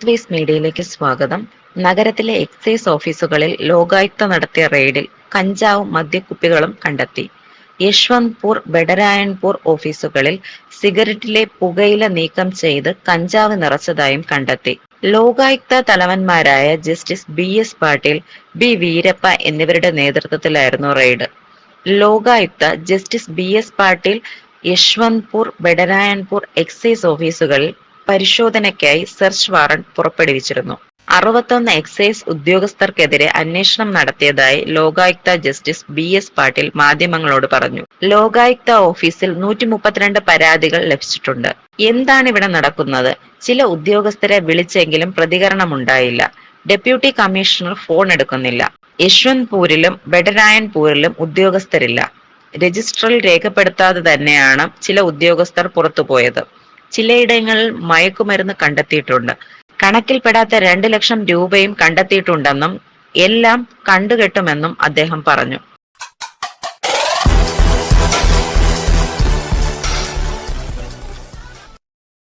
Earth മീഡിയയിലേക്ക് സ്വാഗതം. നഗരത്തിലെ എക്സൈസ് ഓഫീസുകളിൽ ലോകായുക്ത നടത്തിയ റെയ്ഡിൽ കഞ്ചാവും മദ്യക്കുപ്പികളും കണ്ടെത്തി. യശ്വന്ത്പൂർ ബെഡരായൺപൂർ ഓഫീസുകളിൽ സിഗരറ്റിലെ പുകയില നീക്കം ചെയ്ത് കഞ്ചാവ് നിറച്ചതായും കണ്ടെത്തി. Lokayukta തലവന്മാരായ justice B S Patil B Veerappa എന്നിവരുടെ നേതൃത്വത്തിലായിരുന്നു raid. Lokayukta justice B S Patil Yeshwanthpur Bedarayanapura excise ഓഫീസുകളിൽ പരിശോധനയ്ക്കായി സെർച്ച് വാറണ്ട് പുറപ്പെടുവിച്ചിരുന്നു. അറുപത്തൊന്ന് എക്സൈസ് ഉദ്യോഗസ്ഥർക്കെതിരെ അന്വേഷണം നടത്തിയതായി Lokayukta justice B S Patil മാധ്യമങ്ങളോട് പറഞ്ഞു. ലോകായുക്ത ഓഫീസിൽ നൂറ്റി മുപ്പത്തിരണ്ട് പരാതികൾ ലഭിച്ചിട്ടുണ്ട്. എന്താണ് ഇവിടെ നടക്കുന്നത്? ചില ഉദ്യോഗസ്ഥരെ വിളിച്ചെങ്കിലും പ്രതികരണമുണ്ടായില്ല. ഡെപ്യൂട്ടി കമ്മീഷണർ ഫോൺ എടുക്കുന്നില്ല. യശ്വന്ത്പൂരിലും ബെഡരായൻപൂരിലും ഉദ്യോഗസ്ഥരില്ല. രജിസ്റ്ററിൽ രേഖപ്പെടുത്താതെ തന്നെയാണ് ചില ഉദ്യോഗസ്ഥർ പുറത്തുപോയത്. ചിലയിടങ്ങളിൽ മയക്കുമരുന്ന് കണ്ടെത്തിയിട്ടുണ്ട്. കണക്കിൽപ്പെടാത്ത രണ്ട് ലക്ഷം രൂപയും കണ്ടെത്തിയിട്ടുണ്ടെന്നും എല്ലാം കണ്ടുകെട്ടുമെന്നും അദ്ദേഹം പറഞ്ഞു.